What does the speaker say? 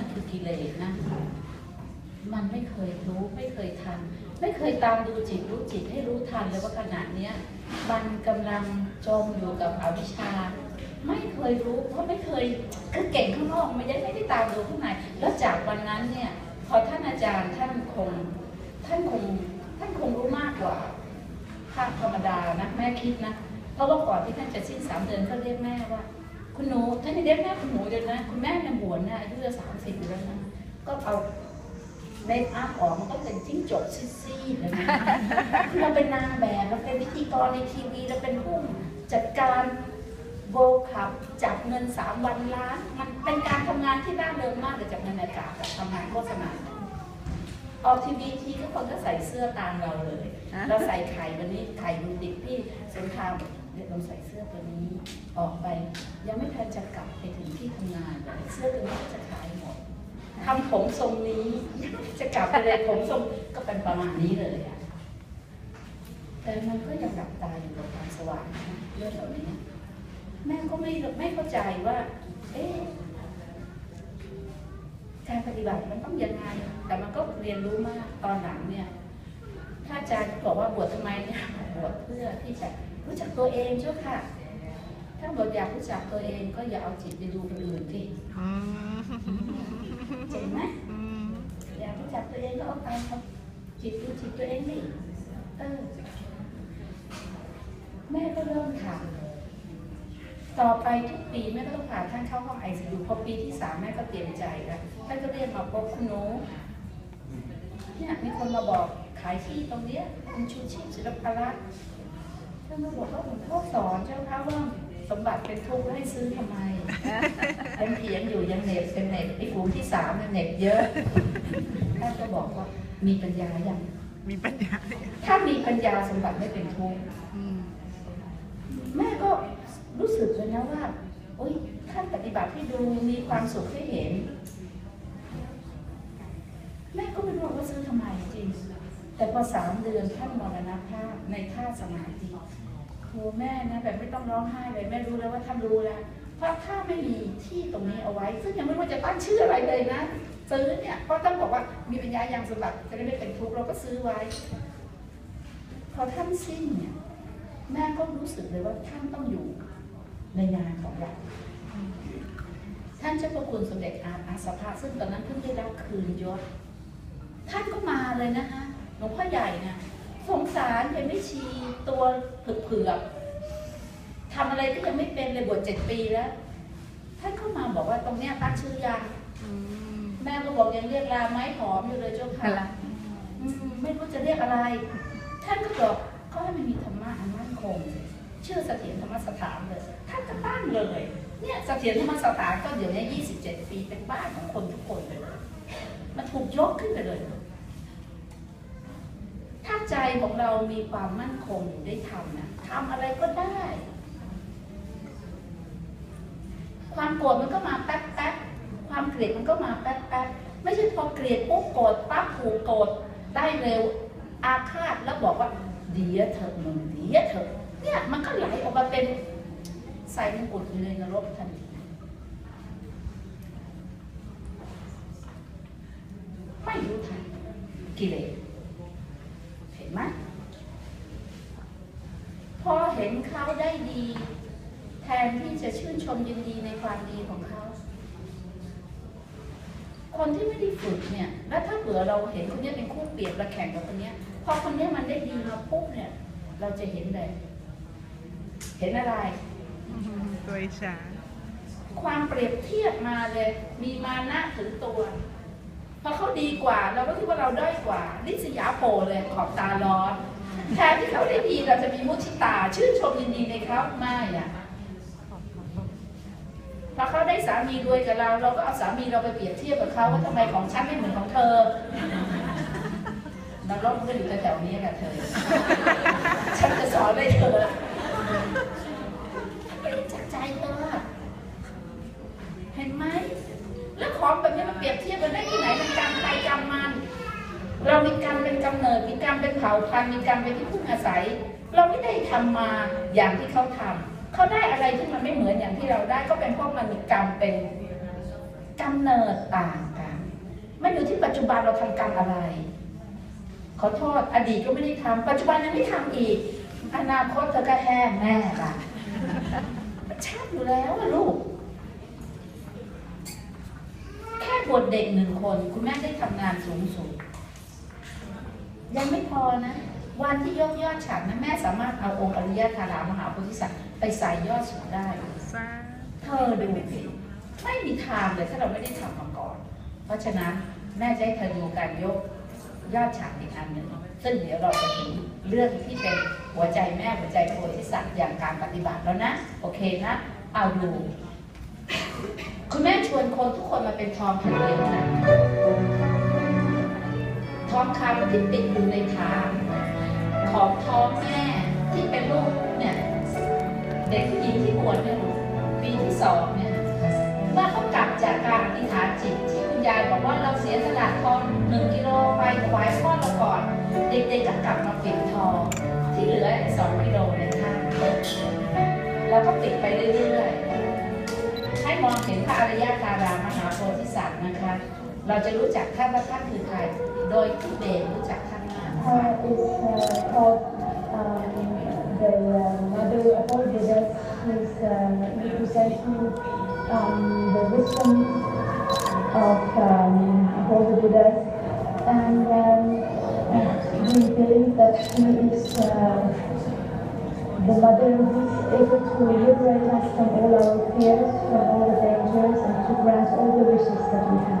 มันคือกิเลสนะ มันไม่เคยรู้ไม่เคยทัน ไม่เคยตามดูจิตรู้จิตให้รู้ทันเลยว่าขณะเนี้ยมันกำลังจมอยู่กับอวิชชา ไม่เคยรู้เพราะไม่เคยคือเก่งข้างนอกไม่ได้ไม่ได้ตามดูข้างในแล้วจากวันนั้นเนี่ยพอท่านอาจารย์ท่านคงท่านคงท่านคงรู้มากกว่าภาคธรรมดานะแม่คิดนะเพราะว่าก่อนที่ท่านจะสิ้นสามเดือนเขาเรียกแม่ว่า คุณหนูท่านยังเรียกแม่คุณหนูเดียวนะ คุณแม่เนี่ยบวชนะอายุจะสามสิบอยู่แล้วนะ ก็เอาเมคอัพออกมันก็เป็นจิ้งจกซีดๆเลยนะคือเราเป็นนางแบบเราเป็นพิธีกรในทีวีเราเป็นผู้จัดการโบคับจับเงินสามวันล้านมันเป็นการทำงานที่น่าเริงมากเลยจากเงินอากาศกับทำงานโฆษณาออกทีวีทีก็คนก็ใส่เสื้อตามเราเลย เราใส่ไข่วันนี้ไข่ดูดิกพี่สงครามเดี๋ยวเราใส่เสื้อตัวนี้ออกไป ยังไม่ทันจะกลับไปถึงที่ทำงาน เสื้อตัวนี้ก็จะขายหมดทำผมทรงนี้ยังจะกลับไปเลยผมทรงก็เป็นประมาณนี้เลยอะแต่มันก็ยังดับตาอยู่กับความสว่างนะเรื่องเหล่านี้แม่ก็ไม่ไม่เข้าใจว่า เอ๊ะการปฏิบัติมันต้องยังไง แต่มันก็เรียนรู้มากตอนหลังเนี่ย ถ้าอาจารย์บอกว่าบวชทำไมเนี่ยบวชเพื่อที่จะ รู้จักตัวเองเจ้าค่ะ ถ้าบวชอยากรู้จักตัวเองก็อย่าเอาจิตไปดูคนอื่นที่เจ๋งไหมอยากรู้จักตัวเองก็เอาตามาจิตดูจิตตัวเองนี่เออแม่ก็เริ่มทำต่อไปทุกปีแม่ก็ต้องพาท่านเข้าห้องไอซียูพอปีที่สามแม่ก็เตรียมใจแล้วท่านก็เรียกมาพบคุณหนูเนี่ยมีคนมาบอกขายที่ตรงเนี้ยคุณชูชีพศิลปรักษ์ ท่านก็บอกว่าหลวงพ่อสอนเจ้าค่ะว่าสมบัติเป็นทุกข์แล้วให้ซื้อทำไมยังเถียงอยู่ยังเหน็บเป็นเหน็บไอ้ฝูงที่สามเนี่ยเหน็บเยอะท่านก็บอกว่ามีปัญญาอย่างมีปัญญาเนี่ยถ้ามีปัญญาสมบัติไม่เป็นทุกข์อืมแม่ก็รู้สึกเลยนะว่าโอ๊ยท่านปฏิบัติที่ดูมีความสุขให้เห็น แม่ก็ไม่รู้ว่าซื้อทำไมจริง แต่พอสามเดือนท่านมรณภาพในท่าสมาธิ โหแม่นะแบบไม่ต้องร้องไห้เลยแม่รู้แล้วว่าท่านรู้แล้วเพราะถ้าไม่มีที่ตรงนี้เอาไว้ ซึ่งยังไม่รู้จะตั้งชื่ออะไรเลยนะ ซื้อเนี่ยเพราะต้องบอกว่ามีปัญญาอย่างสมบัติจะได้ไม่เป็นทุกข์เราก็ซื้อไว้ พอท่านสิ้นเนี่ยแม่ก็รู้สึกเลยว่าท่านต้องอยู่ในงานของเราท่านเจ้าพระคุณสมเด็จอาอาสภะซึ่งตอนนั้นเพิ่งได้รับคืนยศท่านก็มาเลยนะคะหลวงพ่อใหญ่นะ สงสารยังไม่ชีตัวเผือกๆทำอะไรก็ยังไม่เป็นเลยบวชเจ็ดปีแล้ว ท่านก็มาบอกว่าตรงเนี้ยตั้งชื่อยังอืมแม่ก็บอกยังเรียกลาไม้หอมอยู่เลยเจ้าค่ะอะไรอืมไม่รู้จะเรียกอะไร ท่านก็บอกก็ให้มันมีธรรมะอันมั่นคง ชื่อเสถียรธรรมสถานเลย ท่านก็ตั้งเลย เนี่ยเสถียรธรรมสถานก็เดี๋ยวนี้27ปีเป็นบ้านของคนทุกคนเลยมันถูกยกขึ้นไปเลยถ้า ใจของเรามีความมั่นคงได้ทำนะทำอะไรก็ได้ ความโกรธมันก็มาแป๊บแป๊บความเกลียดมันก็มาแป๊บแป๊บไม่ใช่พอเกลียดปุ๊บโกรธปั๊บผูกโกรธได้เร็วอาฆาตแล้วบอกว่าเดียวเถอะมึงเดียวเถอะเนี่ยมันก็ไหลออกมาเป็นใส่มงกุฎอยู่ในนรกทันทีไม่รู้ทันกิเลสเห็นไหมพอเห็นเขาได้ดี แทนที่จะชื่นชมยินดีในความดีของเขา คนที่ไม่ได้ฝึกเนี่ย แล้วถ้าเผื่อเราเห็นคนเนี้ยเป็นคู่เปรียบและแข่งกับคนเนี้ยพอคนเนี้ยมันได้ดีมาปุ๊บเนี่ย เราจะเห็นเลยเห็นอะไรอืมตัวอิจฉาความเปรียบเทียบมาเลย มีมานะถึงตัวพอเขาดีกว่า เราก็คิดว่าเราด้อยกว่าลิษยาโปเลยขอบตาร้อน แทนที่เขาได้ดีเราจะมีมุทิตา ชื่นชมยินดีในเขาไม่อะพอเขาได้สามีรวยกับเรา เราก็เอาสามีเราไปเปรียบเทียบกับเขาว่าทำไมของฉันไม่เหมือนของเธอนรกก็อยู่แถวๆนี้กับเธอ ฉันจะสอนให้เธอไม่ได้จากใจเธอ เห็นไหม แล้วของแบบนี้มันเปรียบเทียบกันได้ที่ไหนมันกรรมใครกรรมมัน เรามี กรรมเนกำเนิดมีกรรมเป็นเผ่าพันธุ์มีกรรมเป็นที่พึ่งอาศัย เราไม่ได้ทำมาอย่างที่เขาทำเขาได้อะไรที่มันไม่เหมือนอย่างที่เราได้ก็เป็นเพราะมันมีกรรมเป็นกำเนิดต่างกันมันอยู่ที่ปัจจุบันเราทำกรรมอะไร ขอโทษอดีตก็ไม่ได้ทำปัจจุบันยังไม่ทำอีก อนาคตเธอก็แห้งแน่ละชัดอยู่แล้วลูกแค่บวชเด็กหนึ่งคน คุณแม่ได้ทำงานสูงสุด ยังไม่พอนะ วันที่ยกยอดฉันนะแม่สามารถเอาองค์อริยธารามหาโพธิสัตว์ไปใส่ยอดฉันได้สาเธอดูสิไม่มีทางเลยถ้าเราไม่ได้ทำมาก่อน เพราะฉะนั้นแม่จะให้เธอดูการยกยอดฉากอีกอันหนึ่งซึ่งเดี๋ยวเราจะถึงเรื่องที่เป็นหัวใจแม่หัวใจโพธิสัตว์อย่างการปฏิบัติแล้วนะ โอเคนะ เอาดู คุณแม่ชวนคนทุกคนมาเป็นทองคำเดียวนะ ทองคำที่ติดอยู่ในฐานของท้องแม่ที่เป็นลูกเนี่ยเด็กผู้หญิงที่บวชเนี่ยปีที่สองเนี่ยเมื่อเขากลับจากการอธิษฐานจิตที่คุณยายบอกว่าเราเสียสละทองหนึ่งกิโลไปถวายพ่อเราก่อน เด็กๆก็กลับมาปิดทองที่เหลือสองกิโลเนี่ยค่ะแล้วก็ปิดไปเรื่อยๆให้มองเห็นพระอริยธารามหาโพธิสัตว์นะคะ เราจะรู้จักท่านว่าท่านคือใคร โดยที่เบนรู้จักท่านมาก Her is uh, called um, the uh, Mother of all Buddhas. She's um, representing um, the wisdom of um, all the Buddhas, and um, we believe that she is uh, the Mother who is able to liberate us from all our fears, from all the dangers, and to grant all the wishes that we have.